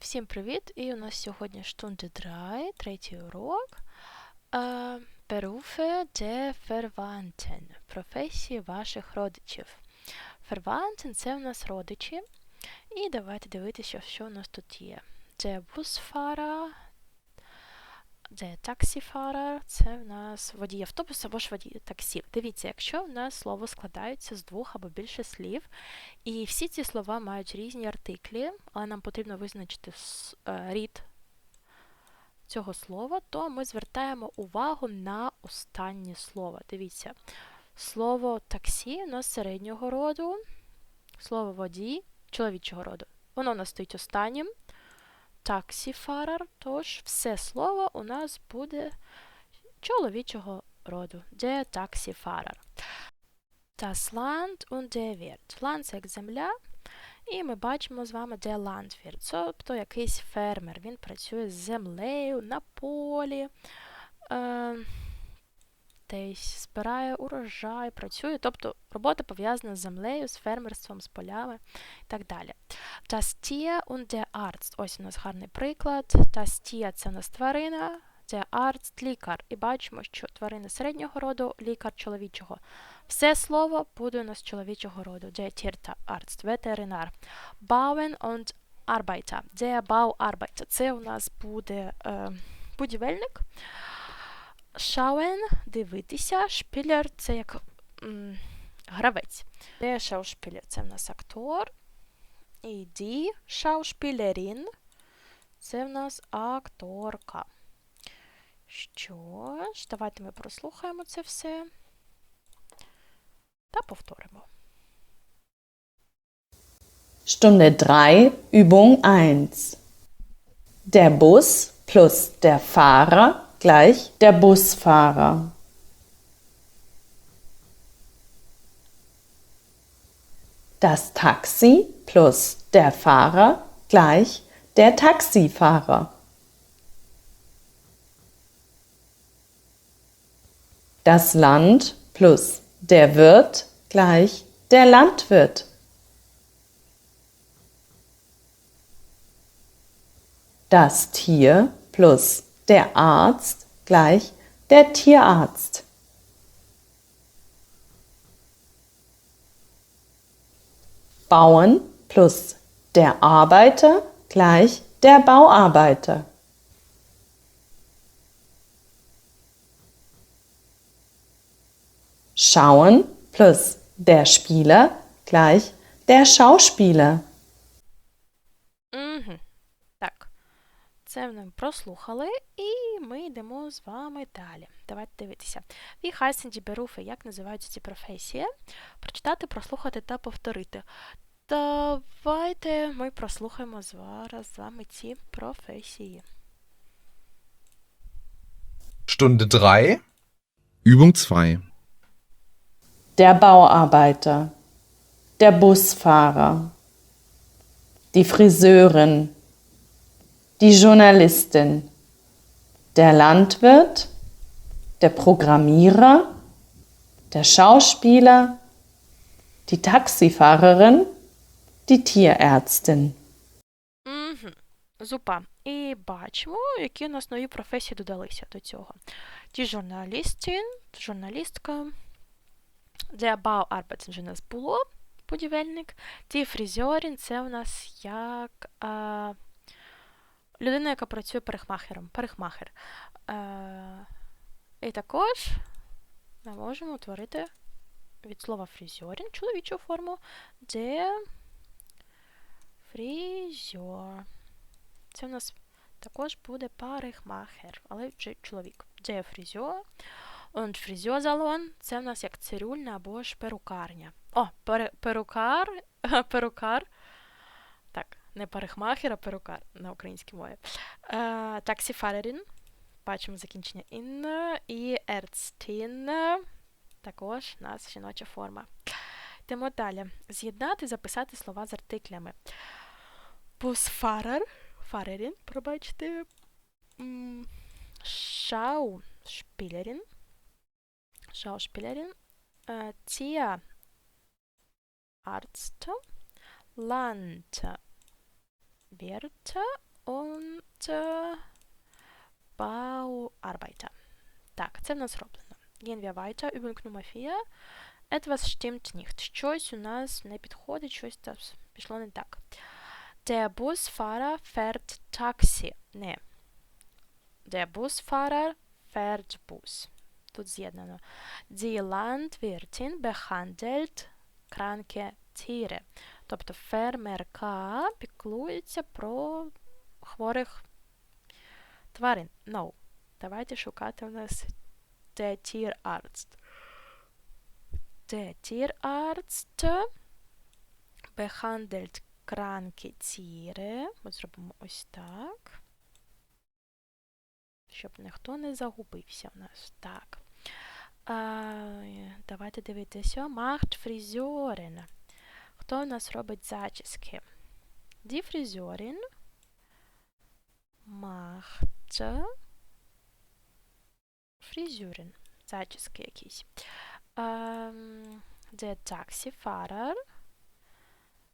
Всім привіт! І у нас сьогодні Stunde 3, третій урок. Перуфе der Verwandten. Професії ваших родичів. Verwandten – це у нас родичі. І давайте дивитися, що у нас тут є. Der Busfahrer, der Taxifahrer – це в нас водій автобуса або ж водій таксі. Дивіться, якщо в нас слово складається з двох або більше слів, і всі ці слова мають різні артиклі, але нам потрібно визначити е, рід цього слова, то ми звертаємо увагу на останнє слово. Дивіться, слово таксі у нас середнього роду, слово водій чоловічого роду. Воно у нас стоїть останнім. Таксіфарер, тож все слово у нас буде чоловічого роду. Де таксіфарар. Das Land und der Wirt. Land – це як земля, і ми бачимо з вами де Landwirt, тобто якийсь фермер. Він працює з землею на полі, е, десь збирає урожай, працює, тобто робота пов'язана з землею, з фермерством, з полями і так далі. Das Tier und der Arzt. Ось у нас гарний приклад. Das Tier – це у нас тварина, der Arzt – лікар. І бачимо, що тварина середнього роду, лікар чоловічого. Все слово буде у нас чоловічого роду. Der Tierarzt, ветеринар. Bauen und Arbeiter. Der Bauarbeiter. Це у нас буде е, будівельник. Schauen – дивитися. Шпілер – це як м, гравець. Der Schauspieler – це в нас актор. І die Schauspielerin – це в нас акторка. Що ж, давайте ми прослухаємо це все та повторимо. Stunde 3, Übung 1. Der Bus plus der Fahrer gleich der Busfahrer. Das Taxi plus der Fahrer gleich der Taxifahrer. Das Land plus der Wirt gleich der Landwirt. Das Tier plus der Arzt gleich der Tierarzt. Bauen plus der Arbeiter gleich der Bauarbeiter. Schauen plus der Spieler gleich der Schauspieler. Це ми прослухали, і ми йдемо з вами далі. Давайте дивитися. Heißen die Berufe? Як називаються ці професії? Прочитати, прослухати та повторити. Давайте ми прослухаємо зараз з вами ці професії. Stunde 3, Übung 2. der Bauarbeiter, der Busfahrer, die Friseurin, die Journalistin, der Landwirt, der Programmierer, der Schauspieler, die Taxifahrerin, die Tierärztin. Угу. Зупа. І бачимо, які у нас нові професії додалися до цього. Ті журналістин, журналістка, Der Bauarbeit вже у нас було, будівельник. Ті фрізьорін це у нас як е, людина, яка працює парикмахером. Парикмахер. Е, і також ми можемо утворити від слова фрізьорін чоловічу форму, де фрізьор. Це у нас також буде парикмахер, але вже чоловік. Де фрізьор. Фрізьозалон це в нас як цирюльня або ж перукарня. О, пере, перукар, перукар. Не парикмахер, а перукар на українській мові. Е, таксіфарерін. Бачимо закінчення ін. І ерцтін. Також нас жіноча форма. Йдемо далі. З'єднати, записати слова з артиклями. Бусфарер. Фарерін, пробачте. М, Шау. Шпілерін. Schauspielerin, äh, Tierarzt, Landwirt und äh, Bauarbeiter. Так, це в нас зроблено. Gehen wir weiter. Übung Nummer 4. Etwas stimmt nicht. Щось у нас не підходить, щось там пішло не так. Der Busfahrer fährt Taxi. Не. Der Busfahrer fährt Bus. Тут з'єднано. Die Landwirtin behandelt kranke Tiere. Тобто фермерка піклується про хворих тварин. No. Давайте шукати у нас Tierarzt. Der Tierarzt behandelt kranke Tiere. Ми зробимо ось так. Щоб ніхто не загубився у нас. Так. А, давайте дивитися. Macht Friseurin. Хто у нас робить зачіски? Die Friseurin macht Friseurin. Зачіски якісь. Um, der Taxifahrer.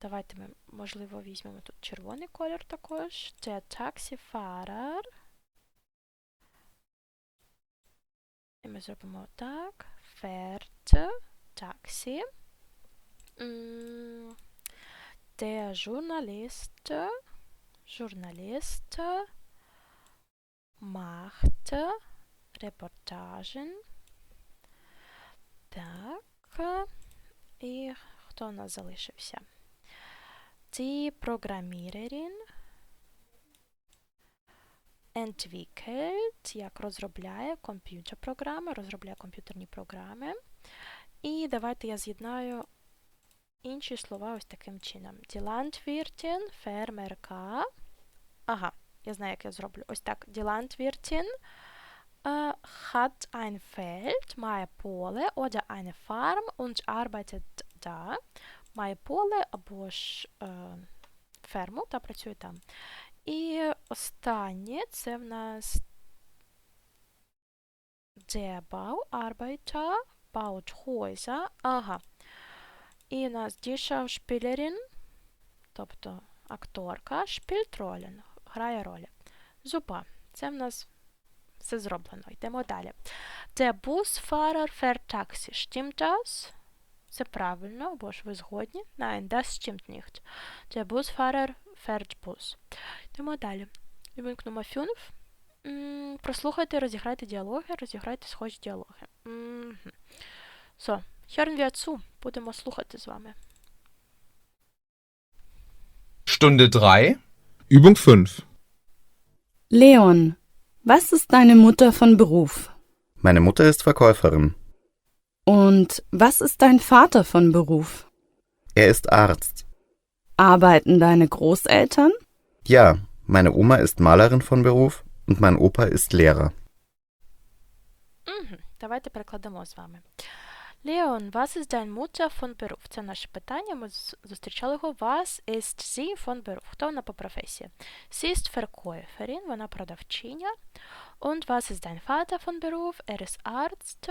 Давайте ми, можливо, візьмемо тут червоний колір також. Der Taxifahrer. І ми зробимо так. Fährt Taxi. Der Journalist. Journalist macht Reportagen. Так. І хто у нас залишився? Die Programmiererin entwickelt, як розробляє комп'ютер-програми, розробляє комп'ютерні програми. І давайте я з'єднаю інші слова ось таким чином. Die Landwirtin, фермерка. Ага, я знаю, як я зроблю. Ось так. Die äh, hat ein Feld, має поле, oder eine Farm und arbeitet da. Має поле або ж е, ферму та працює там. І останнє це в нас der Bauarbeiter baut Häuser. Ага. І у нас die Schauspielerin, тобто акторка, Rollen, грає ролі. Зуба. Це в нас все зроблено. Йдемо далі. Fährt Taxi. Stimmt das? Це правильно, бо ж ви згодні? Nein, das stimmt nicht. Der Busfahrer fährt Bus. Йдемо далі. Übung Nummer 5. Прослухайте, розіграйте діалоги, розіграйте схожі діалоги. So, hören wir zu. Будемо слухати з вами. Stunde 3, Übung 5. Leon, was ist deine Mutter von Beruf? Meine Mutter ist Verkäuferin. Und was ist dein Vater von Beruf? Er ist Arzt. Arbeiten deine Großeltern? Ja, meine Oma ist Malerin von Beruf und mein Opa ist Lehrer. Угу. Давайте перекладемо з вами. Leon, was ist dein Mutter von Beruf? Це наше питання. Ми зустрічали його. Was ist sie von Beruf? Хто вона по професії? Sie ist Verkäuferin, вона продавчиня. Und was ist dein Vater von Beruf? Er ist Arzt.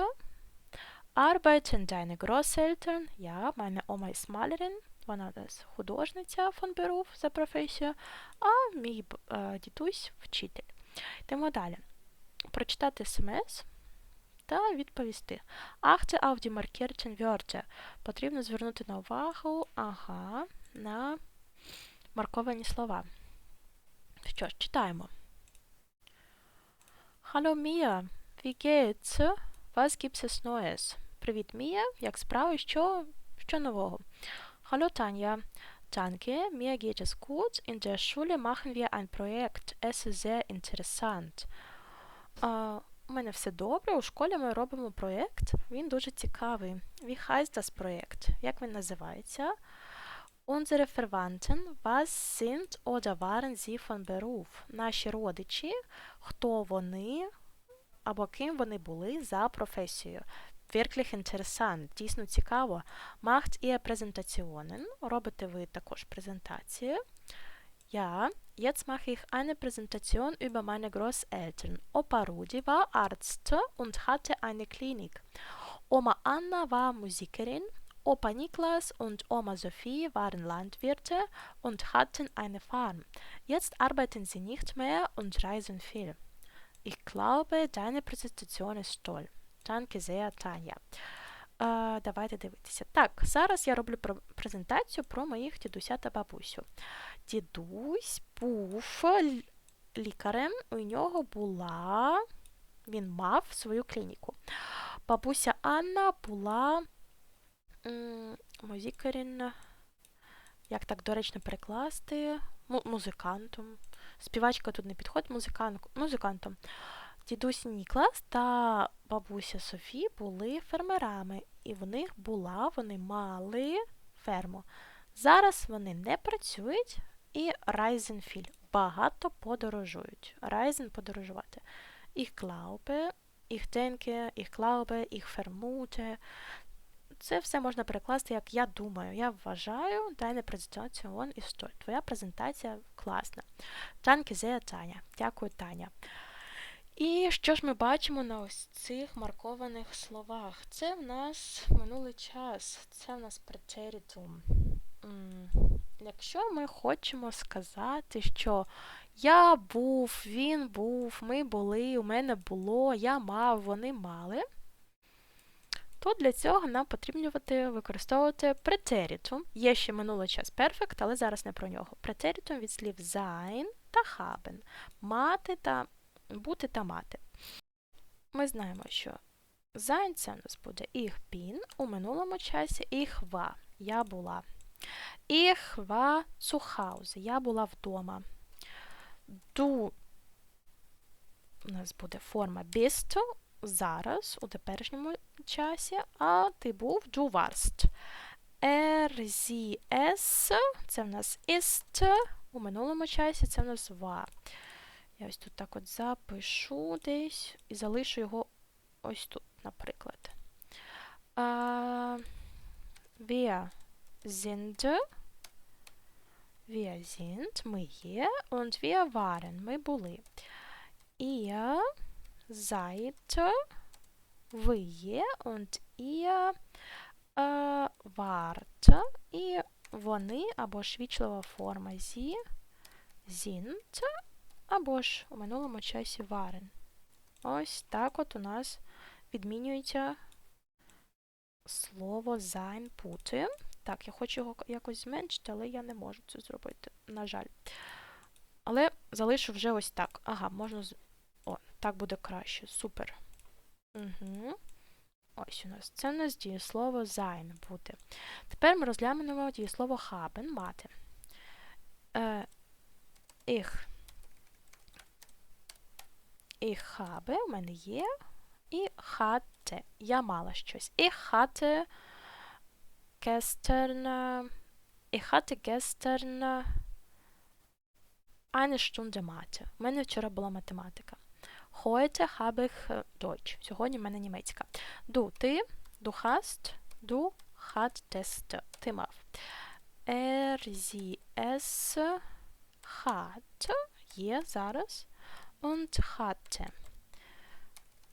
Arbeiten deine Großeltern? Ja, meine Oma ist Malerin. Вона у нас художниця von Beruf за професію. А мій е, дідусь вчитель. Йдемо далі. Прочитати смс та відповісти. Achte auf die markierten Wörter. Потрібно звернути на увагу ага, на марковані слова. Що ж, читаємо. Hallo Mia, wie geht's? Was gibt's es Neues? Привіт, Мія. Як справи? Що, що нового? Hallo Tanja. Danke, mir geht es gut. In der Schule machen wir ein Projekt. Es ist sehr interessant. А, у мене все добре. У школі ми робимо проєкт. Він дуже цікавий. Wie Projekt? Як він називається? Unsere Verwandten, was sind oder waren sie von Beruf? Наші родичі, хто вони або ким вони були за професією. Wirklich interessant, дійсно цікаво. Macht ihr Präsentationen? Робите ви також презентації. Ja, jetzt mache ich eine Präsentation über meine Großeltern. Opa Rudi war Arzt und hatte eine Klinik. Oma Anna war Musikerin. Opa Niklas und Oma Sophie waren Landwirte und hatten eine Farm. Jetzt arbeiten sie nicht mehr und reisen viel. Ich glaube, deine Präsentation ist toll. Danke sehr, Таня. Е, давайте дивитися. Так, зараз я роблю пр- презентацію про моїх дідуся та бабусю. Дідусь був лікарем, у нього була. Він мав свою клініку. Бабуся Анна була музикарін, як так доречно перекласти, му- музикантом. Співачка тут не підходить, музикант, музикантом. Дідусь Ніклас та бабуся Софі були фермерами, і в них була, вони мали ферму. Зараз вони не працюють і Райзенфіль багато подорожують. Райзен подорожувати. Ich glaube, ich denke, ich glaube, ich vermute. Це все можна перекласти як я думаю, я вважаю, deine Präsentation ist toll. Твоя презентація класна. Danke sehr, Таня. Дякую, Таня. І що ж ми бачимо на ось цих маркованих словах? Це в нас минулий час, це в нас претеритум. Якщо ми хочемо сказати, що я був, він був, ми були, у мене було, я мав, вони мали, то для цього нам потрібно використовувати претеритум. Є ще минулий час perfect, але зараз не про нього. Претеритум від слів sein та haben. Мати та бути та мати. Ми знаємо, що sein це у нас буде ich bin, у минулому часі ich war, я була. Ich war zu Hause, я була вдома. Du у нас буде форма bist зараз, у теперішньому часі, а ти був du warst. Er, sie, es це в нас ist, у минулому часі це в нас war. Я ось тут так от запишу десь і залишу його ось тут, наприклад. А, wir sind, wir sind, ми є, und wir waren, ми були. Ihr seid, ви є, und ihr е, wart, і вони, або ж вічлива форма sie, sind, або ж у минулому часі waren. Ось так от у нас відмінюється слово sein бути. Так, я хочу його якось зменшити, але я не можу це зробити, на жаль. Але залишу вже ось так. Ага, можна. О, так буде краще. Супер. Угу. Ось у нас. Це у нас дієслово sein бути. Тепер ми розглянемо дієслово haben мати. Е, ich Ich habe, у мене є, і hatte. Я мала щось. Ich hatte gestern, äh, ich hatte gestern äh, eine Stunde Mathe. У мене вчора була математика. Heute habe ich äh, Deutsch. Сьогодні в мене німецька. Du, ти, du hast, du hattest. Ти мав. Er, sie, es hat. Є зараз und hatte.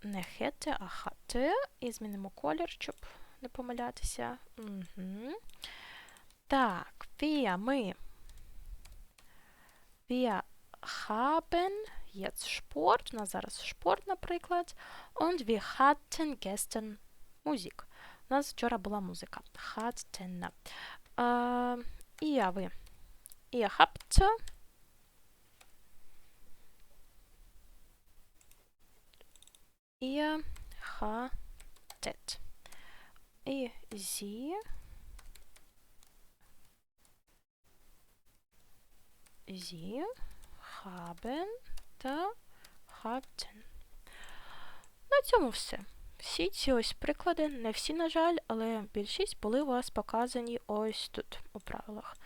Не хете, а хате. І змінимо колір, щоб не помилятися. Угу. Так, wir, ми. Wir haben jetzt Sport. У нас зараз Sport, наприклад. Und wir hatten gestern Musik. У нас вчора була музика. Hatten. Е, і я ви. Ihr habt Ihr hattet. И sie Sie haben та hatten. На цьому все. Всі ці ось приклади, не всі, на жаль, але більшість були у вас показані ось тут у правилах.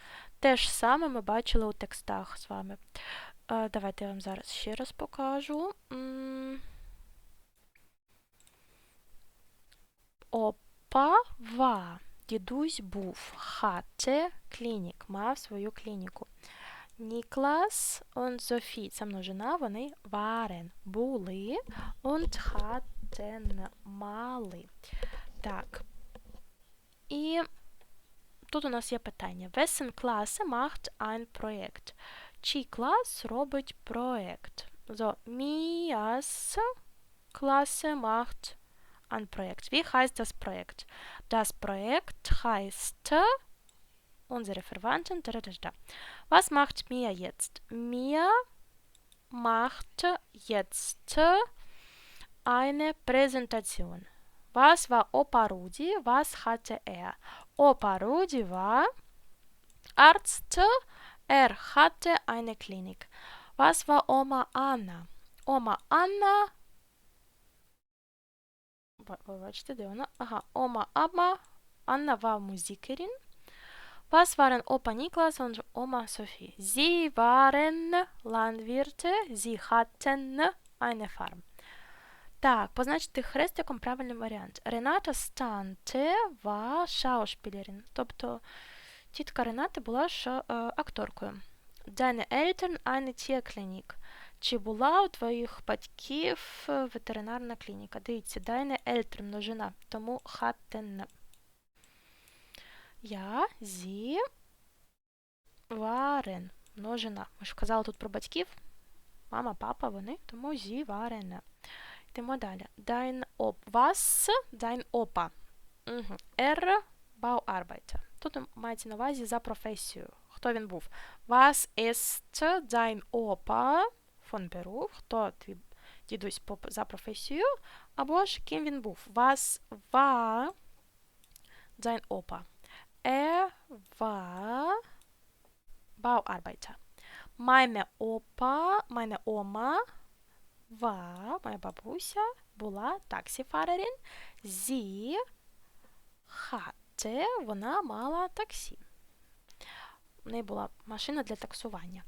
Те ж саме ми бачили у текстах з вами. Е, давайте я вам зараз ще раз покажу. М, Опа ва. Дідусь був. Хате клінік. Мав свою клініку. Ніклас und Софі. Це множина, вони waren. Були. Und hatten. Мали. Так. І тут у нас є питання. Wessen Klasse macht ein Projekt? Чий клас робить проект? So, Mias Klasse macht ein Projekt. Wie heißt das Projekt? Das Projekt heißt unsere Verwandten. Was macht Mia jetzt? Mia macht jetzt eine Präsentation. Was war Opa Rudi? Was hatte er? Opa Rudi war Arzt. Er hatte eine Klinik. Was war Oma Anna? Oma Anna. Ба- де вона? Ага, Oma Amma. Anna war Musikerin. Was waren Opa Niklas und Oma Sophie? Sie waren Landwirte. Sie hatten eine Farm. Так, позначити хрестиком правильний варіант. Рената Станте war Schauspielerin. Тобто тітка Рената була шо, е, акторкою. Deine Eltern eine Tierklinik. Чи була у твоїх батьків е, ветеринарна клініка? Дивіться, deine Eltern множина, тому hatten. Я, зі, waren. Множина. Ми ж казали тут про батьків. Мама, папа, вони, тому зі waren. Йдемо далі. Dein op. Was? Dein Opa. Угу. Er Bauarbeiter. Тут мається на увазі за професію. Хто він був? Was ist dein Opa von Beruf? Хто твій дідусь за професією? Або ж ким він був? Was war dein Opa? Er war Bauarbeiter. Meine Opa, meine Oma war, моя бабуся, була таксіфарерін. Sie hatte, вона мала таксі. У неї була машина для таксування.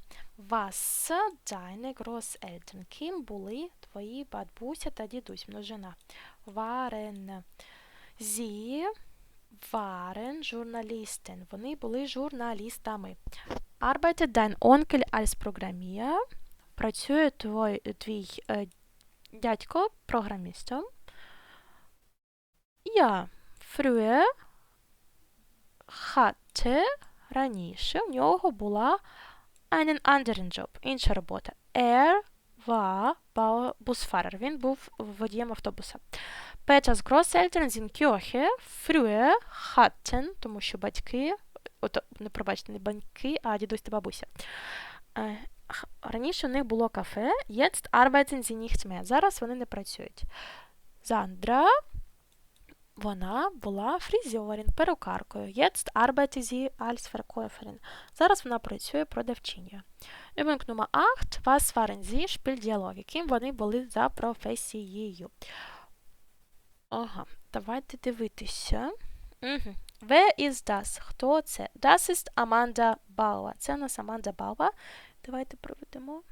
Was deine Großeltern? Ким були твої бабуся та дідусь? Множина. Waren. Sie waren Journalisten. Вони були журналістами. Arbeitet dein Onkel als Programmierer? Працює твой, твій е, дядько програмістом. Я früher hatte раніше у нього була einen anderen Job, інша робота. Er war Busfahrer. Він був водієм автобуса. Peters Großeltern sind Kirche. Früher hatten, тому що батьки, от, не пробачте, не батьки, а дідусь та бабуся. Е, Раніше у них було кафе, jetzt arbeiten sie nicht mehr. Зараз вони не працюють. Зандра, вона була фрізьорін, перукаркою. Jetzt arbeitet sie als Verkäuferin. Зараз вона працює продавчиною. Übung Nummer 8. Was waren sie? Шпильдіалоги. Ким вони були за професією? Ага, давайте дивитися. Угу. Wer ist das? Хто це? Das ist Amanda Bauer. Це у нас Аманда Бауа. Давайте проведемо.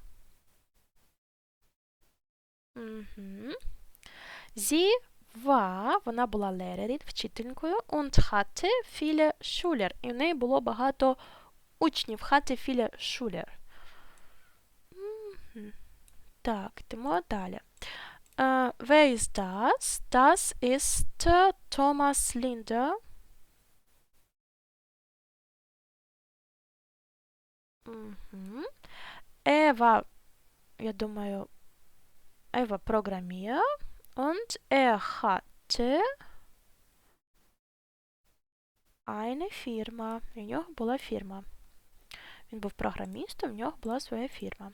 Угу. Sie war, вона була лерерід, вчителькою, und hatte viele Schüler. І в неї було багато учнів. Hatte viele Schüler. Так, йдемо далі. Äh, wer ist das? Das ist äh, Thomas Linder. Mhm. Er я думаю, er war Programmierer und er hatte eine Firma. У нього була фірма. Він був програмістом, у нього була своя фірма.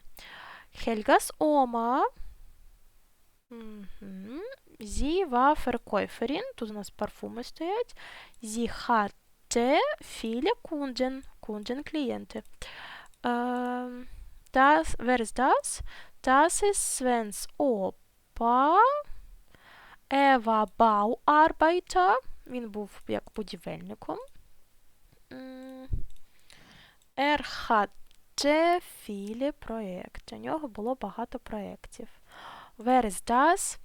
Mhm. Sie war Verkäuferin. Тут у нас парфуми стоять. Sie hatte viele Kunden. Kunden, клієнти. Ähm, das, wer ist das? Das ist Svens Opa. Er war Bauarbeiter. Він був як будівельником. Er hatte viele Projekte. У нього було багато проєктів. Wer ist das?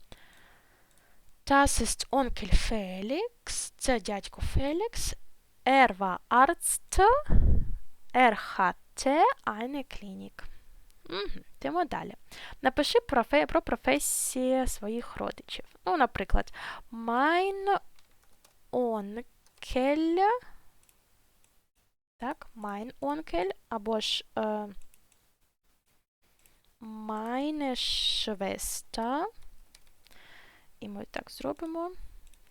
Ist Onkel Felix. Це дядько Фелікс. Er war Arzt. Er hatte. Угу. Йдемо далі. Напиши про професії своїх родичів. Ну, наприклад, mein Onkel Так, mein Onkel або ж е, meine Schwester. І ми так зробимо.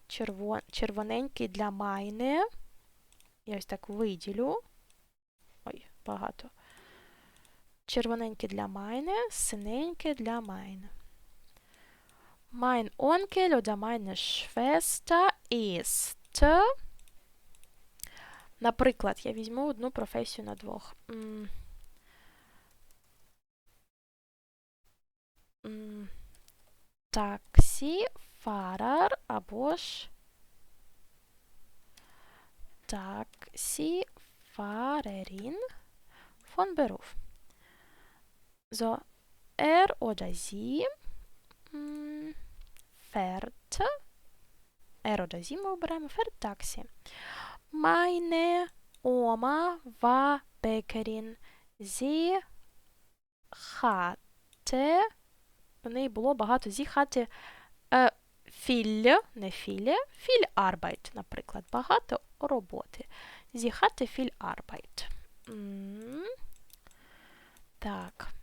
Червон, червоненький для meine. Я ось так виділю. Ой, багато. Червоненький для meine, синенький для meine. Mein Onkel oder meine Schwester ist. Наприклад, я візьму одну професію на двох. М. Таксіфарер або ж Taxifahrerin von Beruf. So, er oder sie fährt, er oder sie ми оберемо, fährt таксі. Meine Oma war Bäckerin. Sie hatte, в неї було багато, sie hatte е, viel, не viele, viel Arbeit, наприклад, багато роботи. Sie hatte viel Arbeit. М. Так.